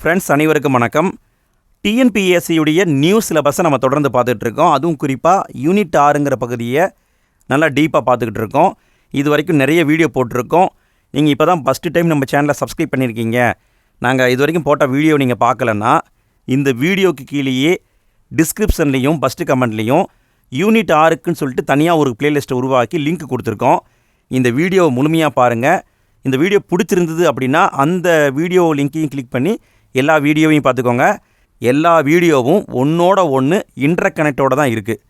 Friends அனைவருக்கும் வணக்கம். டிஎன்பிஎஸ்சியுடைய new சிலபஸை நம்ம தொடர்ந்து பார்த்துட்ருக்கோம். அதுவும் குறிப்பாக யூனிட் ஆறுங்கிற பகுதியை நல்லா டீப்பாக பார்த்துக்கிட்டு இருக்கோம் இது வரைக்கும் நிறைய வீடியோ போட்டிருக்கோம். நீங்கள் இப்போ தான் ஃபஸ்ட்டு டைம் நம்ம சேனலை சப்ஸ்கிரைப் பண்ணியிருக்கீங்க. நாங்கள் இது வரைக்கும் போட்ட வீடியோ நீங்கள் பார்க்கலன்னா இந்த வீடியோக்கு கீழேயே டிஸ்கிரிப்ஷன்லேயும் ஃபஸ்ட்டு கமெண்ட்லேயும் யூனிட் ஆறுக்குன்னு சொல்லிட்டு தனியாக ஒரு பிளேலிஸ்ட்டை உருவாக்கி லிங்க் கொடுத்துருக்கோம். இந்த வீடியோவை முழுமையாக பாருங்கள் இந்த வீடியோ பிடிச்சிருந்தது அப்படின்னா அந்த வீடியோ லிங்க்கையும் கிளிக் பண்ணி எல்லா வீடியோவையும் பார்த்துக்கோங்க. எல்லா வீடியோவும் ஒன்றோட ஒன்று இன்டர் கனெக்டோட தான் இருக்குது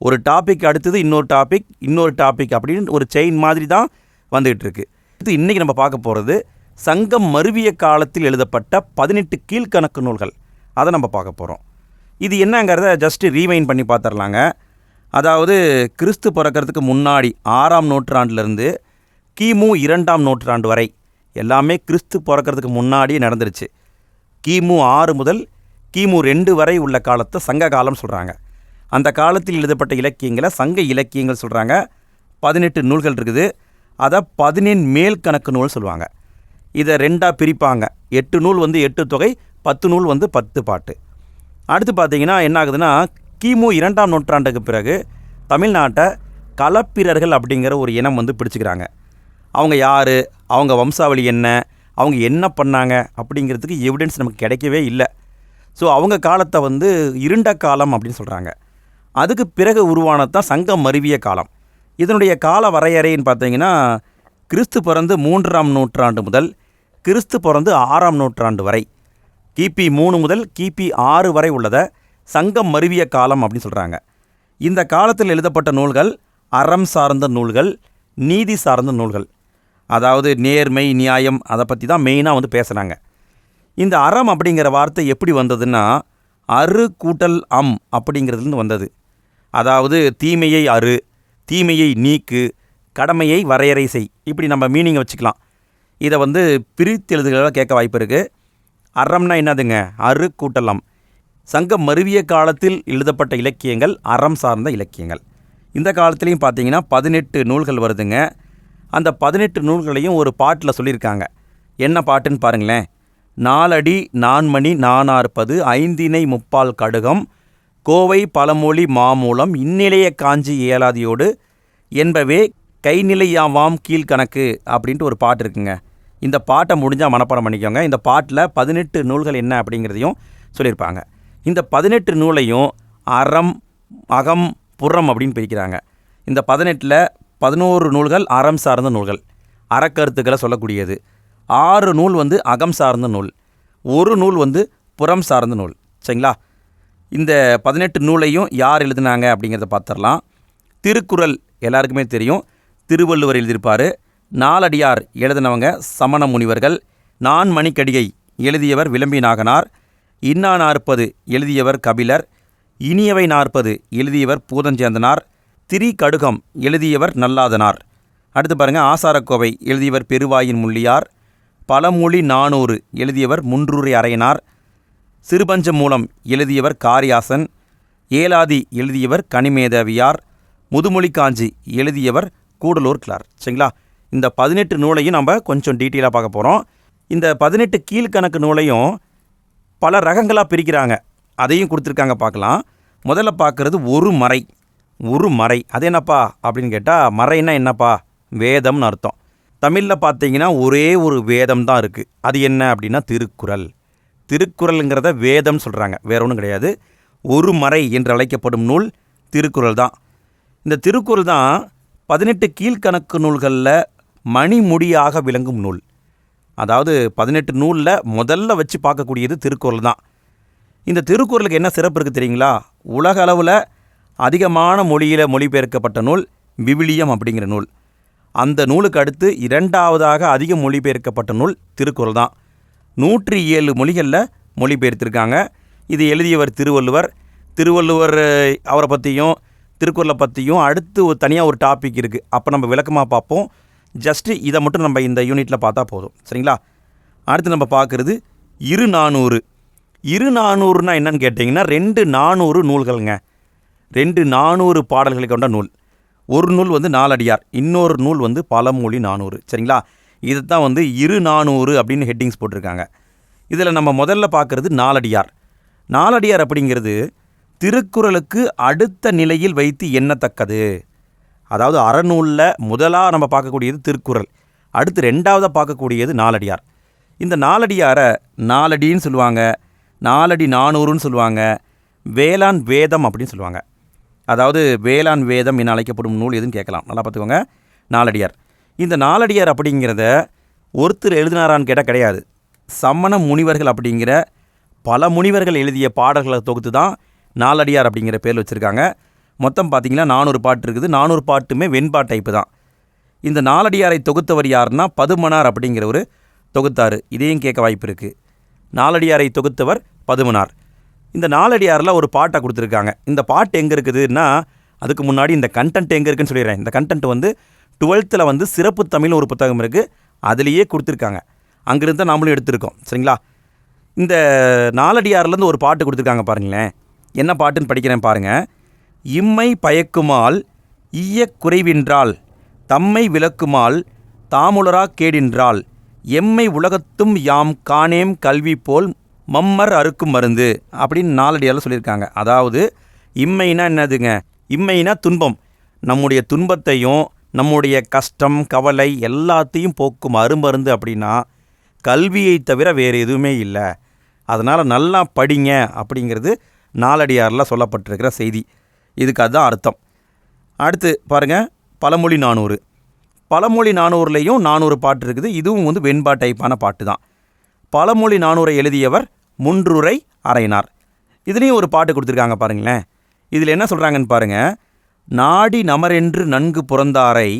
ஒரு டாபிக் அடுத்தது இன்னொரு டாபிக் இன்னொரு டாபிக் அப்படின்னு ஒரு செயின் மாதிரி தான் வந்துகிட்டு இருக்குது இது இன்றைக்கி நம்ம பார்க்க போகிறது சங்கம் மருவிய காலத்தில் எழுதப்பட்ட பதினெட்டு கீழ்க்கணக்கு நூல்கள். அதை நம்ம பார்க்க போகிறோம் இது என்னங்கிறத ஜஸ்ட்டு ரீவைன் பண்ணி பார்த்துடலாங்க. அதாவது கிறிஸ்து பிறக்கிறதுக்கு முன்னாடி ஆறாம் நூற்றாண்டுலேருந்து கிமு இரண்டாம் நூற்றாண்டு வரை எல்லாமே கிறிஸ்து பிறக்கிறதுக்கு முன்னாடியே நடந்துருச்சு. கிமு ஆறு முதல் கிமு ரெண்டு வரை உள்ள காலத்தை சங்க காலம் சொல்கிறாங்க அந்த காலத்தில் எழுதப்பட்ட இலக்கியங்களை சங்க இலக்கியங்கள் சொல்கிறாங்க பதினெட்டு நூல்கள் இருக்குது. அதை பதினெண் மேல் கணக்கு நூல் சொல்லுவாங்க. இதை ரெண்டாக பிரிப்பாங்க. எட்டு நூல் வந்து எட்டு தொகை பத்து நூல் வந்து பத்து பாட்டு. அடுத்து பார்த்தீங்கன்னா என்ன ஆகுதுன்னா கிமு இரண்டாம் நூற்றாண்டுக்கு பிறகு தமிழ்நாட்டை களப்பிரர்கள் அப்படிங்கிற ஒரு இனம் வந்து பிடிச்சிக்கிறாங்க. அவங்க யார்? அவங்க வம்சாவளி என்ன? அவங்க என்ன பண்ணாங்க அப்படிங்கிறதுக்கு எவிடன்ஸ் நமக்கு கிடைக்கவே இல்லை. ஸோ அவங்க காலத்தை வந்து இருண்ட காலம் அப்படின்னு சொல்கிறாங்க அதுக்கு பிறகு உருவானது தான் சங்கம் மருவிய காலம். இதனுடைய கால வரையறைன்னு பார்த்தீங்கன்னா கிறிஸ்து பிறந்து மூன்றாம் நூற்றாண்டு முதல் கிறிஸ்து பிறந்து ஆறாம் நூற்றாண்டு வரை. கிபி மூணு முதல் கிபி ஆறு வரை உள்ளதை சங்கம் மருவிய காலம் அப்படின்னு சொல்கிறாங்க இந்த காலத்தில் எழுதப்பட்ட நூல்கள் அறம் சார்ந்த நூல்கள் நீதி சார்ந்த நூல்கள். அதாவது நேர்மை நியாயம் அதை பற்றி தான் மெயினாக வந்து பேசுகிறாங்க இந்த அறம் அப்படிங்கிற வார்த்தை எப்படி வந்ததுன்னா அரு கூட்டல் அம் அப்படிங்கிறதுலேருந்து வந்தது. அதாவது தீமையை அரு தீமையை நீக்கு கடமையை வரையறை செய். இப்படி நம்ம மீனிங்கை வச்சுக்கலாம். இதை வந்து பிரித்து எழுதுகள கேட்க வாய்ப்பு இருக்குது அறம்னா என்னதுங்க? அரு கூட்டலாம் சங்கம் மருவிய காலத்தில் எழுதப்பட்ட இலக்கியங்கள் அறம் சார்ந்த இலக்கியங்கள். இந்த காலத்துலேயும் பார்த்தீங்கன்னா பதினெட்டு நூல்கள் வருதுங்க. அந்த பதினெட்டு நூல்களையும் ஒரு பாட்டில் சொல்லியிருக்காங்க. என்ன பாட்டுன்னு பாருங்களேன். நாலடி நான்மணி நானார்ப்பது ஐந்தினை முப்பால் கடுகம் கோவை பழமொழி மாமூலம் இந்நிலைய காஞ்சி இயலாதியோடு என்பவே கைநிலையாவாம் கீழ்கணக்கு அப்படின்ட்டு ஒரு பாட்டு இருக்குங்க. இந்த பாட்டை முடிஞ்சால் மனப்பாடம் பண்ணிக்கோங்க. இந்த பாட்டில் பதினெட்டு நூல்கள் என்ன அப்படிங்கிறதையும் சொல்லியிருப்பாங்க. இந்த பதினெட்டு நூலையும் அறம் அகம் புறம் அப்படின்னு பிரிக்கிறாங்க. இந்த பதினெட்டில் பதினோரு நூல்கள் அறம் சார்ந்த நூல்கள். அறக்கருத்துக்களை சொல்லக்கூடியது. ஆறு நூல் வந்து அகம் சார்ந்த நூல். ஒரு நூல் வந்து புறம் சார்ந்த நூல். சரிங்களா? இந்த பதினெட்டு நூலையும் யார் எழுதினாங்க அப்படிங்கிறத பார்த்துடலாம். திருக்குறள் எல்லாருக்குமே தெரியும். திருவள்ளுவர் எழுதியிருப்பார். நாலடியார் எழுதினவங்க சமண முனிவர்கள். நான் மணிக்கடிகை எழுதியவர் விளம்பி நாகனார். இன்னா நாற்பது எழுதியவர் கபிலர். இனியவை நாற்பது எழுதியவர் பூதஞ்சேந்தனார். திரி கடுகம் எழுதியவர் நல்லாதனார். அடுத்து பாருங்கள் ஆசாரக்கோவை எழுதியவர் பெருவாயின் முள்ளியார். பழமொழி நானூறு எழுதியவர் முன்றூரை அரையனார் சிறுபஞ்ச மூலம் எழுதியவர் காரியாசன். ஏலாதி எழுதியவர் கனிமேதவியார். முதுமொழி காஞ்சி எழுதியவர் கூடலூர் கிளார் சரிங்களா? இந்த பதினெட்டு நூலையும் நம்ம கொஞ்சம் டீட்டெயிலாக பார்க்க போகிறோம் இந்த பதினெட்டு கீழ்கணக்கு நூலையும் பல ரகங்களாக பிரிக்கிறாங்க. அதையும் கொடுத்துருக்காங்க பார்க்கலாம். முதல்ல பார்க்குறது ஒரு மறை. ஒரு மறை. அது என்னப்பா? அப்படின்னு கேட்டால் மறைன்னா என்னப்பா? வேதம்னு அர்த்தம். தமிழில் பார்த்தீங்கன்னா ஒரே ஒரு வேதம் தான் இருக்குது அது என்ன அப்படின்னா திருக்குறள். திருக்குறளுங்கிறத வேதம் சொல்கிறாங்க வேற ஒன்றும் கிடையாது. ஒரு மறை என்று அழைக்கப்படும் நூல் திருக்குறள் தான். இந்த திருக்குறள் தான் பதினெட்டு கீழ்கணக்கு நூல்களில் மணிமுடியாக விளங்கும் நூல். அதாவது பதினெட்டு நூலில் முதல்ல வச்சு பார்க்கக்கூடியது திருக்குறள் தான். இந்த திருக்குறளுக்கு என்ன சிறப்பு இருக்குது தெரியுங்களா? உலக அளவில் அதிகமான மொழியில் மொழிபெயர்க்கப்பட்ட நூல் விவிலியம் அப்படிங்கிற நூல். அந்த நூலுக்கு அடுத்து இரண்டாவதாக அதிக மொழிபெயர்க்கப்பட்ட நூல் திருக்குறள் தான். நூற்றி ஏழு மொழிகளில் மொழிபெயர்த்திருக்காங்க. இது எழுதியவர் திருவள்ளுவர். திருவள்ளுவர் அவரை பற்றியும் திருக்குறளை பற்றியும் அடுத்து ஒரு தனியாக ஒரு டாபிக் இருக்குது அப்போ நம்ம விளக்கமாக பார்ப்போம். ஜஸ்ட்டு இதை மட்டும் நம்ம இந்த யூனிட்டில் பார்த்தா போதும். சரிங்களா? அடுத்து நம்ம பார்க்குறது இரு நானூறு இரு நானூறுனா என்னன்னு கேட்டிங்கன்னா ரெண்டு நானூறு நூல்கள்ங்க. ரெண்டு நானூறு பாடல்களை கொண்ட நூல். ஒரு நூல் வந்து நாலடியார் இன்னொரு நூல் வந்து பழமொழி நானூறு. சரிங்களா? இதுதான் வந்து இரு நானூறு அப்படின்னு ஹெட்டிங்ஸ் போட்டிருக்காங்க. இதில் நம்ம முதல்ல பார்க்குறது நாலடியார். நாலடியார் அப்படிங்கிறது திருக்குறளுக்கு அடுத்த நிலையில் வைத்து எண்ணத்தக்கது. அதாவது அறநூலில் முதலாக நம்ம பார்க்கக்கூடியது திருக்குறள். அடுத்து ரெண்டாவதாக பார்க்கக்கூடியது நாலடியார். இந்த நாலடியாரை நாலடின்னு சொல்லுவாங்க நாலடி நானூறுன்னு சொல்லுவாங்க வேளாண் வேதம் அப்படின்னு சொல்லுவாங்க. அதாவது வேளாண் வேதம் என அழைக்கப்படும் நூல் எதுன்னு கேட்கலாம். நல்லா பார்த்துக்கோங்க. நாலடியார். இந்த நாலடியார் அப்படிங்கிறத ஒருத்தர் எழுதினாரான்னு கேட்டால் கிடையாது. சமண முனிவர்கள் அப்படிங்கிற பல முனிவர்கள் எழுதிய பாடல்களை தொகுத்து தான் நாலடியார் அப்படிங்கிற பேர் வச்சுருக்காங்க. மொத்தம் பார்த்தீங்கன்னா நானூறு பாட்டு இருக்குது. நானூறு பாட்டுமே வெண்பா டைப்பு தான். இந்த நாலடியாரை தொகுத்தவர் யாருன்னா பதுமனார் அப்படிங்கிற ஒரு தொகுத்தார். இதையும் கேட்க வாய்ப்பு இருக்குது நாலடியாரை தொகுத்தவர் பதுமனார். இந்த நாலடியாரில் ஒரு பாட்டை கொடுத்துருக்காங்க. இந்த பாட்டு எங்கே இருக்குதுன்னா அதுக்கு முன்னாடி இந்த கண்டென்ட் எங்கே இருக்குன்னு சொல்லிடுறேன். இந்த கண்டென்ட் வந்து டுவெல்த்தில் வந்து சிறப்பு தமிழ் ஒரு புத்தகம் இருக்குது அதுலேயே கொடுத்துருக்காங்க. அங்கேருந்து தான் நாமளும் எடுத்திருக்கோம். சரிங்களா? இந்த நாலடியார்லேருந்து ஒரு பாட்டு கொடுத்துருக்காங்க பாருங்களேன். என்ன பாட்டுன்னு படிக்கிறேன் பாருங்கள் இம்மை பயக்குமால் ஈய குறைவின்றால் தம்மை விளக்குமால் தாமுலரா கேடின்றால் எம்மை உலகத்தும் யாம் காணேம் கல்வி போல் மம்மர் அறுக்கும் மருந்து அப்படின்னு நாலடியால் சொல்லியிருக்காங்க. அதாவது இம்மைனா என்னதுங்க? இம்மைனா துன்பம். நம்முடைய துன்பத்தையும் நம்முடைய கஷ்டம் கவலை எல்லாத்தையும் போக்கும் அருமருந்து அப்படின்னா கல்வியை தவிர வேறு எதுவுமே இல்லை. அதனால் நல்லா படிங்க அப்படிங்கிறது நாலடியாரில் சொல்லப்பட்டிருக்கிற செய்தி. இதுக்கு அதுதான் அர்த்தம். அடுத்து பாருங்கள் பழமொழி நானூறு. பழமொழி நானூறுலேயும் நானூறு பாட்டு இருக்குது. இதுவும் வந்து வெண்பா டைப்பான பாட்டு தான். பழமொழி நானூரை எழுதியவர் முன்றுரை அறையினார். இதுலேயும் ஒரு பாட்டு கொடுத்துருக்காங்க பாருங்களேன். இதில் என்ன சொல்கிறாங்கன்னு பாருங்கள் நாடி நமரென்று நன்கு புறந்தாரை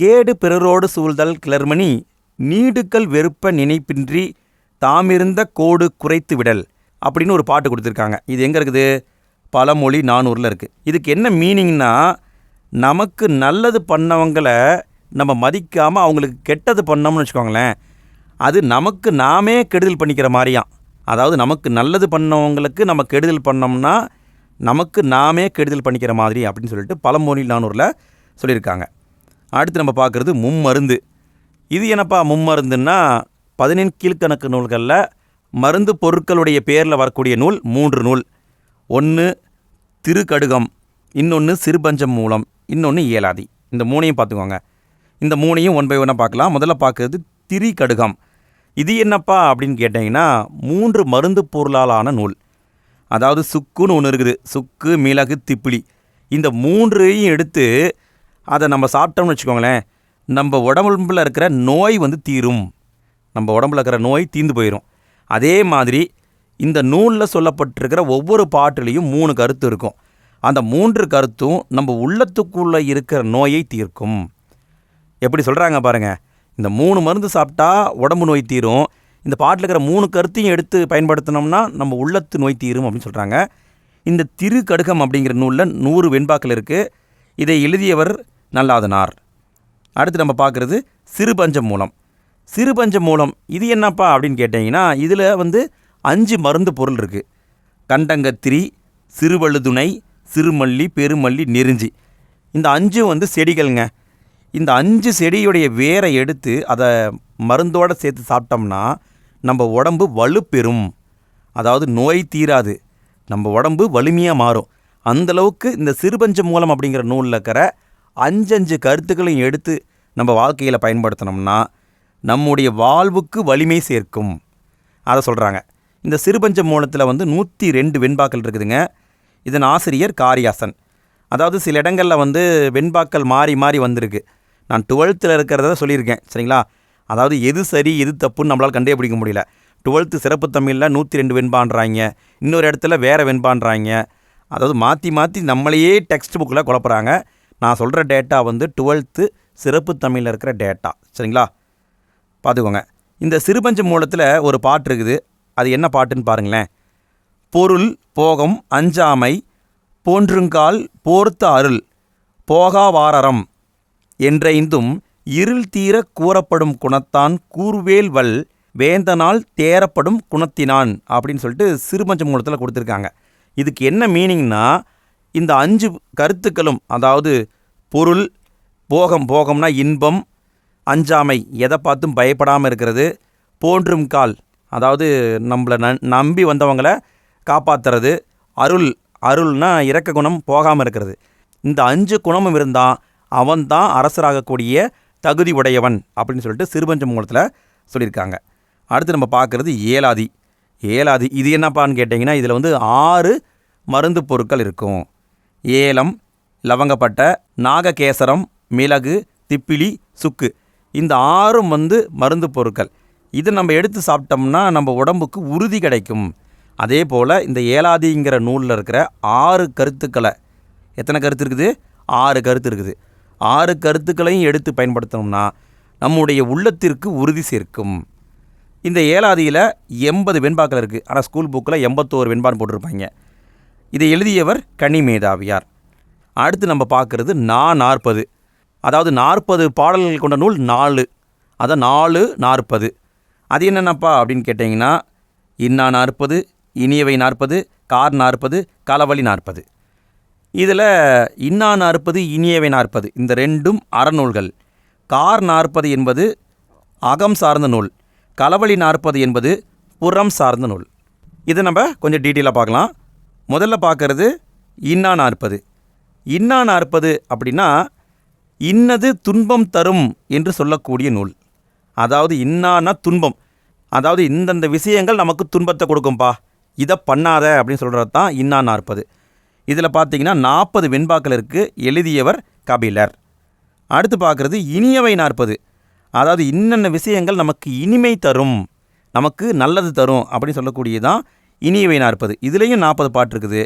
கேடு பிறரோடு சூழ்தல் கிளர்மணி நீடுக்கல் வெறுப்ப நினைப்பின்றி தாமிருந்த கோடு குறைத்து விடல் அப்படின்னு ஒரு பாட்டு கொடுத்துருக்காங்க. இது எங்கே இருக்குது? பழமொழி நானூறில் இருக்குது இதுக்கு என்ன மீனிங்னா நமக்கு நல்லது பண்ணவங்களை நம்ம மதிக்காமல் அவங்களுக்கு கெட்டது பண்ணோம்னு வச்சுக்கோங்களேன். அது நமக்கு நாமே கெடுதல் பண்ணிக்கிற மாதிரியாம். அதாவது நமக்கு நல்லது பண்ணவங்களுக்கு நம்ம கெடுதல் பண்ணோம்னா நமக்கு நாமே கெடுதல் பண்ணிக்கிற மாதிரி அப்படின்னு சொல்லிட்டு பழமொழி நானூரில் சொல்லியிருக்காங்க. அடுத்து நம்ம பார்க்குறது மும்மருந்து. இது என்னப்பா மும்மருந்துன்னா பதினெண் கீழ்க்கணக்கு நூல்களில் மருந்து பொருட்களுடைய பேரில் வரக்கூடிய நூல் மூன்று நூல். ஒன்று திருக்கடுகம் இன்னொன்று சிறுபஞ்சம் மூலம் இன்னொன்று இயலாதி இந்த மூணையும் பார்த்துக்கோங்க. இந்த மூணையும் ஒன் பை ஒன்னாக பார்க்கலாம். முதல்ல பார்க்குறது திரிகடுகம் இது என்னப்பா அப்படின்னு கேட்டிங்கன்னா மூன்று மருந்து பொருளாலான நூல். அதாவது சுக்குன்னு ஒன்று இருக்குது. சுக்கு மிளகு திப்பிலி. இந்த மூன்றையும் எடுத்து அதை நம்ம சாப்பிட்டோம்னு வச்சுக்கோங்களேன் நம்ம உடம்புல இருக்கிற நோய் வந்து தீரும். நம்ம உடம்புல இருக்கிற நோய் தீர்ந்து போயிடும் அதே மாதிரி இந்த நூலில் சொல்லப்பட்டிருக்கிற ஒவ்வொரு பாட்டுலேயும் மூணு கருத்து இருக்கும். அந்த மூன்று கருத்தும் நம்ம உள்ளத்துக்குள்ளே இருக்கிற நோயை தீர்க்கும். எப்படி சொல்கிறாங்க பாருங்கள் இந்த மூணு மருந்து சாப்பிட்டா உடம்பு நோய் தீரும். இந்த பாட்டில் இருக்கிற மூணு கருத்தையும் எடுத்து பயன்படுத்தினோம்னா நம்ம உள்ளத்து நோய் தீரும் அப்படின்னு சொல்கிறாங்க இந்த திரு கடுகம் அப்படிங்கிற நூலில் நூறு வெண்பாக்கள் இருக்குது இதை எழுதியவர் நல்லாதனார். அடுத்து நம்ம பார்க்குறது சிறுபஞ்சம் மூலம். சிறுபஞ்சம் மூலம் இது என்னப்பா அப்படின்னு கேட்டிங்கன்னா இதில் வந்து அஞ்சு மருந்து பொருள் இருக்குது கண்டங்கத்திரி சிறுவழுதுணை சிறுமல்லி பெருமல்லி நெருஞ்சி. இந்த அஞ்சும் வந்து செடிகள்ங்க. இந்த அஞ்சு செடியுடைய வேரை எடுத்து அதை மருந்தோடு சேர்த்து சாப்பிட்டோம்னா நம்ம உடம்பு வலுப்பெறும். அதாவது நோய் தீராது. நம்ம உடம்பு வலிமையாக மாறும். அந்தளவுக்கு இந்த சிறுபஞ்சம் மூலம் அப்படிங்கிற நூலில் இருக்கிற அஞ்சஞ்சு கருத்துக்களையும் எடுத்து நம்ம வாழ்க்கையில் பயன்படுத்தினோம்னா நம்முடைய வாழ்வுக்கு வலிமை சேர்க்கும். அதை சொல்கிறாங்க இந்த சிறுபஞ்ச மூலத்தில் வந்து நூற்றி ரெண்டு வெண்பாக்கள் இருக்குதுங்க. இதன் ஆசிரியர் காரியாசன். அதாவது சில இடங்களில் வந்து வெண்பாக்கள் மாறி மாறி வந்திருக்கு. நான் டுவெல்த்தில் இருக்கிறத சொல்லியிருக்கேன் சரிங்களா? அதாவது எது சரி எது தப்புன்னு நம்மளால் கண்டே பிடிக்க முடியல. டுவெல்த்து சிறப்பு தமிழில் நூற்றி ரெண்டு வெண்பான்றாங்க இன்னொரு இடத்துல வேறு வெண்பான்றாங்க அதாவது மாற்றி மாற்றி நம்மளையே டெக்ஸ்ட் புக்கில் குழப்புறாங்க. நான் சொல்கிற டேட்டா வந்து டுவெல்த்து சிறப்பு தமிழில் இருக்கிற டேட்டா சரிங்களா? பார்த்துக்கோங்க. இந்த சிறுபஞ்ச மூலத்தில் ஒரு பாட்டு இருக்குது. அது என்ன பாட்டுன்னு பாருங்களேன். பொருள் போகம் அஞ்சாமை போன்றுங்கால் போர்த்த அருள் போகாவாரரம் என்றைந்தும் இருள் தீர கூறப்படும் குணத்தான் கூர்வேல் வல் வேந்தனால் தேரப்படும் குணத்தினான் அப்படின்னு சொல்லிட்டு சிறுபஞ்ச மூலத்தில் கொடுத்துருக்காங்க. இதுக்கு என்ன மீனிங்னா இந்த அஞ்சு கருத்துக்களும் அதாவது பொருள் போகம் போகம்னா இன்பம் அஞ்சாமை எதை பார்த்தும் பயப்படாமல் இருக்கிறது போன்றும் கால் அதாவது நம்மளை ந நம்பி வந்தவங்கள காப்பாற்றுறது அருள் அருள்னா இறக்க குணம் போகாமல் இருக்கிறது. இந்த அஞ்சு குணமும் இருந்தால் அவன்தான் அரசராகக்கூடிய தகுதி உடையவன் அப்படின்னு சொல்லிட்டு சிறுபஞ்ச மூலத்தில் சொல்லியிருக்காங்க. அடுத்து நம்ம பார்க்குறது ஏலாதி. ஏலாதி இது என்னப்பான்னு கேட்டிங்கன்னா இதில் வந்து ஆறு மருந்து பொருட்கள் இருக்கும். ஏலம் லவங்கப்பட்டை நாககேசரம் மிளகு திப்பிலி சுக்கு. இந்த ஆறும் வந்து மருந்து பொருட்கள். இது நம்ம எடுத்து சாப்பிட்டோம்னா நம்ம உடம்புக்கு உறுதி கிடைக்கும். அதே போல் இந்த ஏலாதிங்கிற நூலில் இருக்கிற ஆறு கருத்துக்களை. எத்தனை கருத்து இருக்குது? ஆறு கருத்து இருக்குது. ஆறு கருத்துக்களையும் எடுத்து பயன்படுத்தணும்னா நம்முடைய உள்ளத்திற்கு உறுதி சேர்க்கும். இந்த ஏழாதியில் எண்பது வெண்பாக்கள் இருக்குது ஆனால் ஸ்கூல் புக்கில் எண்பத்தோரு வெண்பான்னு போட்டிருப்பாங்க. இதை எழுதியவர் கனிமேதாவியார் அடுத்து நம்ம பார்க்குறது நா நாற்பது. அதாவது நாற்பது பாடல்கள் கொண்ட நூல் நாலு. அதான் நாலு நாற்பது. அது என்னென்னப்பா அப்படின்னு கேட்டிங்கன்னா இன்னா நாற்பது இனியவை நாற்பது கார் நாற்பது களவழி நாற்பது. இதில் இன்னா நாற்பது இனியவை நாற்பது. இந்த ரெண்டும் அறநூல்கள். கார் நாற்பது என்பது அகம் சார்ந்த நூல். களவழி நாற்பது என்பது புறம் சார்ந்த நூல். இதை நம்ம கொஞ்சம் டீட்டெயிலாக பார்க்கலாம். முதல்ல பார்க்குறது இன்னா நாற்பது. இன்னா நாற்பது அப்படின்னா இன்னது துன்பம் தரும் என்று சொல்லக்கூடிய நூல். அதாவது இன்னானா துன்பம். அதாவது இந்தந்த விஷயங்கள் நமக்கு துன்பத்தை கொடுக்கும்பா. இதை பண்ணாத அப்படின்னு சொல்கிறது தான் இன்னா நாற்பது. இதில் பார்த்தீங்கன்னா நாற்பது வெண்பாக்கள் இருக்குது எழுதியவர் கபிலர். அடுத்து பார்க்குறது இனியவை நாற்பது. அதாவது இன்னென்ன விஷயங்கள் நமக்கு இனிமை தரும் நமக்கு நல்லது தரும் அப்படின்னு சொல்லக்கூடியதான் இனியவை நாற்பது. இதுலேயும் நாற்பது பாட்டு இருக்குது.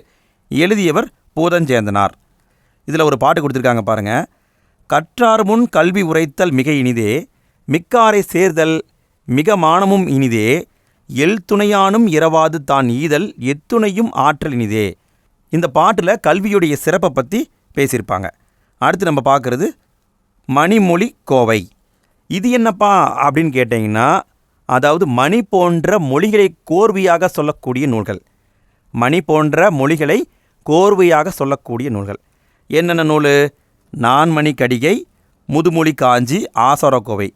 எழுதியவர் பூதஞ்சேந்தனார். இதில் ஒரு பாட்டு கொடுத்துருக்காங்க பாருங்கள் கற்றார் முன் கல்வி உரைத்தல் மிக இனிதே மிக்காரை சேர்தல் மிக மானமும் இனிதே எல் துணையானும் இரவாது தான் ஈதல் எத்துணையும் ஆற்றல் இனிதே இந்த பாட்டில் கல்வியுடைய சிறப்பை பற்றி பேசியிருப்பாங்க. அடுத்து நம்ம பார்க்குறது மணிமொழி கோவை. இது என்னப்பா அப்படின்னு கேட்டிங்கன்னா அதாவது மணி போன்ற மொழிகளை கோர்வையாக சொல்லக்கூடிய நூல்கள். மணி போன்ற மொழிகளை கோர்வையாக சொல்லக்கூடிய நூல்கள். என்னென்ன நூல்? நான்மணி கடிகை முதுமொழி காஞ்சி ஆசாரக்கோவை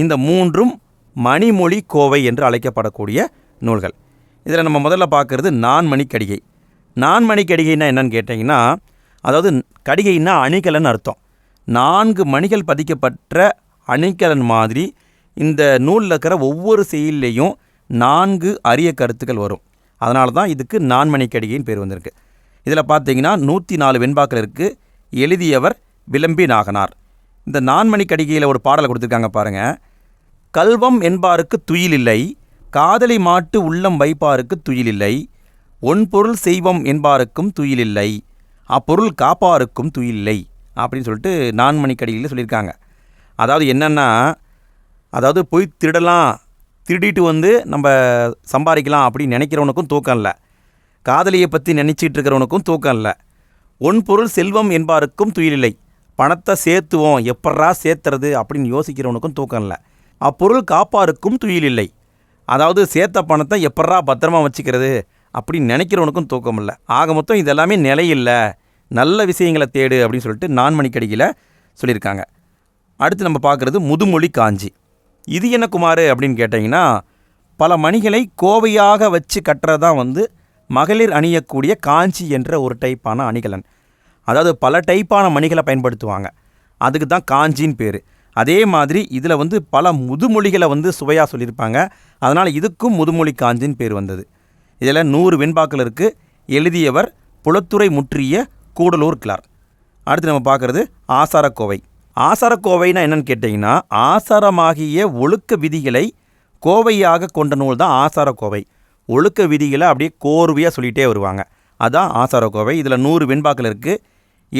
இந்த மூன்றும் மணிமொழி கோவை என்று அழைக்கப்படக்கூடிய நூல்கள். இதில் நம்ம முதல்ல பார்க்குறது நான்மணி கடிகை. நான்மணி கடிகைன்னா என்னன்னு கேட்டிங்கன்னா அதாவது கடிகைன்னா அணிகலன் அர்த்தம். நான்கு மணிகள் பதிக்கப்பட்ட அணிகலன் மாதிரி இந்த நூலில் இருக்கிற ஒவ்வொரு செயல்லையும் நான்கு அரிய கருத்துக்கள் வரும். அதனால தான் இதுக்கு நான்மணி கடிகைன்னு பேர் வந்திருக்கு. இதில் பார்த்தீங்கன்னா நூற்றி நாலு வெண்பாக்கள் இருக்குது எழுதியவர் விளம்பி நாகனார். இந்த நான்மணி கடிகையில் ஒரு பாடலை கொடுத்துருக்காங்க பாருங்கள் கல்வம் என்பாருக்கு துயிலில்லை காதலி மாட்டு உள்ளம் வைப்பாருக்கு துயிலில்லை ஒன்பொருள் செய்வம் என்பாருக்கும் துயிலில்லை அப்பொருள் காப்பாருக்கும் துயிலில்லை அப்படின்னு சொல்லிட்டு நான் கடிகையில் சொல்லியிருக்காங்க. அதாவது என்னென்னா அதாவது போய் திருடலாம் திருடிட்டு வந்து நம்ம சம்பாதிக்கலாம் அப்படின்னு நினைக்கிறவனுக்கும் தூக்கம் இல்லை. காதலியை பற்றி நினச்சிட்டு இருக்கிறவனுக்கும் தூக்கம் இல்லை. ஒன்பொருள் செல்வம் என்பாருக்கும் துயிலில்லை. பணத்தை சேர்த்துவோம் எப்பட்றா சேர்த்துறது அப்படின்னு யோசிக்கிறவனுக்கும் தூக்கம் இல்லை. அப்பொருள் காப்பாருக்கும் துயிலில்லை. அதாவது சேர்த்த பணத்தை எப்பட்றா பத்திரமா வச்சுக்கிறது? அப்படின்னு நினைக்கிறவனுக்கும் தூக்கம் இல்லை. ஆக மொத்தம் இதெல்லாமே நிலையில்லை. நல்ல விஷயங்களை தேடு அப்படின்னு சொல்லிட்டு நான்மணிக்கடியில் சொல்லியிருக்காங்க. அடுத்து நம்ம பார்க்குறது முதுமொழி காஞ்சி. இது என்ன குமார் அப்படின்னு கேட்டிங்கன்னா பல மணிகளை கோவையாக வச்சு கட்டுறது தான் வந்து மகளிர் அணியக்கூடிய காஞ்சி என்ற ஒரு டைப்பான அணிகலன். அதாவது பல டைப்பான மணிகளை பயன்படுத்துவாங்க. அதுக்கு தான் காஞ்சின்னு பேர். அதே மாதிரி இதில் வந்து பல முதுமொழிகளை வந்து சுவையாக சொல்லியிருப்பாங்க. அதனால் இதுக்கும் முதுமொழி காஞ்சின்னு பேர் வந்தது. இதில் நூறு வெண்பாக்கள் இருக்குது எழுதியவர் புலத்துறை முற்றிய கூடலூர் கிளார். அடுத்து நம்ம பார்க்குறது ஆசாரக்கோவை. ஆசாரக்கோவைனா என்னன்னு கேட்டிங்கன்னா ஆசாரமாகிய ஒழுக்க விதிகளை கோவையாக கொண்ட நூல் தான் ஆசாரக்கோவை. ஒழுக்க விதிகளை அப்படியே கோர்வையாக சொல்லிகிட்டே வருவாங்க. அதான் ஆசாரக்கோவை. இதில் நூறு வெண்பாக்கள் இருக்குது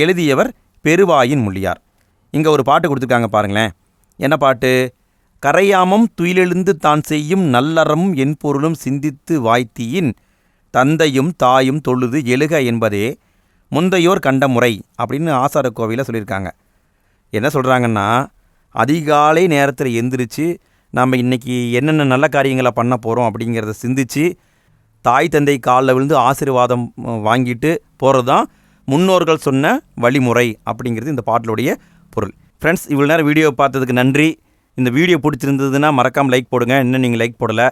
எழுதியவர் பெருவாயின் முள்ளியார். இங்கே ஒரு பாட்டு கொடுத்துருக்காங்க பாருங்களேன். என்ன பாட்டு? கரையாமம் துயிலெழுந்து தான் செய்யும் நல்லறமும் என் பொருளும் சிந்தித்து வாய்த்தியின் தந்தையும் தாயும் தொழுது எழுக என்பதே முந்தையோர் கண்ட முறை அப்படின்னு ஆசார ஆசாரக்கோவையில் சொல்லியிருக்காங்க. என்ன சொல்கிறாங்கன்னா அதிகாலை நேரத்தில் எந்திரிச்சு நம்ம இன்றைக்கி என்னென்ன நல்ல காரியங்களை பண்ண போகிறோம் அப்படிங்கிறத சிந்திச்சு தாய் தந்தை காலில் விழுந்து ஆசீர்வாதம் வாங்கிட்டு போகிறது தான் முன்னோர்கள் சொன்ன வழிமுறை அப்படிங்கிறது இந்த பாட்டிலுடைய பொருள். ஃப்ரெண்ட்ஸ் இவ்வளோ நேரம் வீடியோ பார்த்ததுக்கு நன்றி. இந்த வீடியோ பிடிச்சிருந்ததுன்னா மறக்காமல் லைக் போடுங்க. இன்னும் நீங்கள் லைக் போடலை.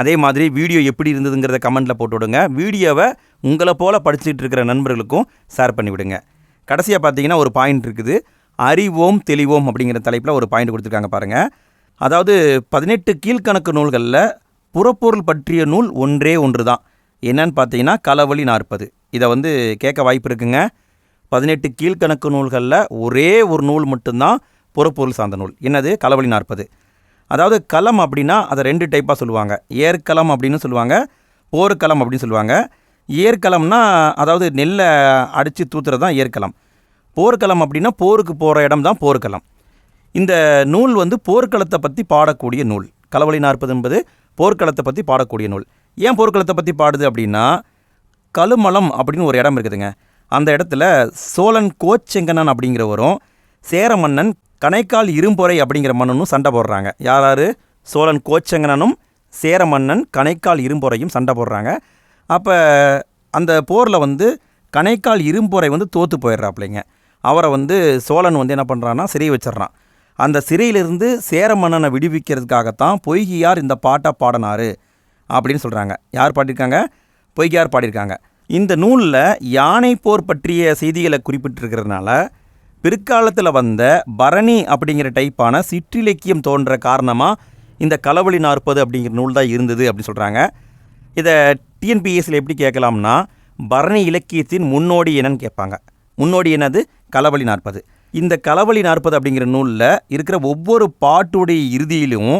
அதே மாதிரி வீடியோ எப்படி இருந்ததுங்கிறத கமெண்ட்டில் போட்டு விடுங்க. வீடியோவை உங்களை போல் படிச்சுட்டு இருக்கிற நண்பர்களுக்கும் ஷேர் பண்ணிவிடுங்க கடைசியாக பார்த்தீங்கன்னா ஒரு பாயிண்ட் இருக்குது. அறிவோம் தெளிவோம் அப்படிங்கிற தலைப்பில் ஒரு பாயிண்ட் கொடுத்துருக்காங்க பாருங்கள் அதாவது பதினெட்டு கீழ்க்கணக்கு நூல்களில் புறப்பொருள் பற்றிய நூல் ஒன்றே ஒன்று தான் என்னன்னு பார்த்தீங்கன்னா களவழி நாற்பது. இதை வந்து கேட்க வாய்ப்பு இருக்குங்க. பதினெட்டு கீழ்க்கணக்கு நூல்களில் ஒரே ஒரு நூல் மட்டும்தான் புறப்பொருள் சார்ந்த நூல். என்னது? களவழி நாற்பது. அதாவது களம் அப்படின்னா அதை ரெண்டு டைப்பாக சொல்லுவாங்க. ஏற்களம் அப்படின்னு சொல்லுவாங்க போர்க்களம் அப்படின்னு சொல்லுவாங்க. ஏற்களம்னா அதாவது நெல்லை அடித்து தூத்துறது தான் ஏற்களம். போர்க்களம் அப்படின்னா போருக்கு போகிற இடம் தான் போர்க்களம். இந்த நூல் வந்து போர்க்களத்தை பற்றி பாடக்கூடிய நூல். களவழி நாற்பது என்பது போர்க்களத்தை பற்றி பாடக்கூடிய நூல். ஏன் போர்க்களத்தை பற்றி பாடுது அப்படின்னா கழுமலம் அப்படின்னு ஒரு இடம் இருக்குதுங்க. அந்த இடத்துல சோழன் கோச்செங்கனன் அப்படிங்கிறவரும் சேர மன்னன் கணைக்கால் இரும்பொறை அப்படிங்கிற மன்னனும் சண்டை போடுறாங்க. யார் யார் சோழன் கோச்சங்கனனும் சேர மன்னன் கணைக்கால் இரும்பொறையும் சண்டை போடுறாங்க. அப்போ அந்த போரில் வந்து கணைக்கால் இரும்பொறை வந்து தோற்று போயிடுறாப்பிள்ளைங்க அவரை வந்து சோழன் வந்து என்ன பண்ணுறான்னா சிறை வச்சிட்றான். அந்த சிறையிலிருந்து சேர மன்னனை விடுவிக்கிறதுக்காகத்தான் பொய்கியார் இந்த பாட்டை பாடினாரு அப்படின்னு சொல்கிறாங்க யார் பாடியிருக்காங்க? பொய்கியார் பாடியிருக்காங்க. இந்த நூலில் யானை போர் பற்றிய செய்திகளை குறிப்பிட்டிருக்கிறதுனால பிற்காலத்தில் வந்த பரணி அப்படிங்கிற டைப்பான சிற்றிலக்கியம் தோன்ற காரணமாக இந்த களவழி நாற்பது அப்படிங்கிற நூல் தான் இருந்தது அப்படின்னு சொல்கிறாங்க இதை டிஎன்பிஎஸ்சியில் எப்படி கேட்கலாம்னா பரணி இலக்கியத்தின் முன்னோடி என்னன்னு கேட்பாங்க. முன்னோடி என்னது? களவழி நாற்பது. இந்த களவழி நாற்பது அப்படிங்கிற நூலில் இருக்கிற ஒவ்வொரு பாட்டுடைய இறுதியிலும்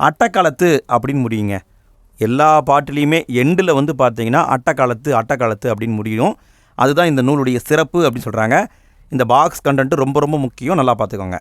அட்டக்காலத்து அப்படின்னு முடியுங்க. எல்லா பாட்டுலேயுமே எண்டில் வந்து பார்த்தீங்கன்னா அட்டக்காலத்து அட்டக்காலத்து அப்படின்னு முடியும். அதுதான் இந்த நூலுடைய சிறப்பு அப்படின்னு சொல்கிறாங்க இந்த பாக்ஸ் கண்டென்ட் ரொம்ப ரொம்ப முக்கியம். நல்லா பார்த்துக்கோங்க.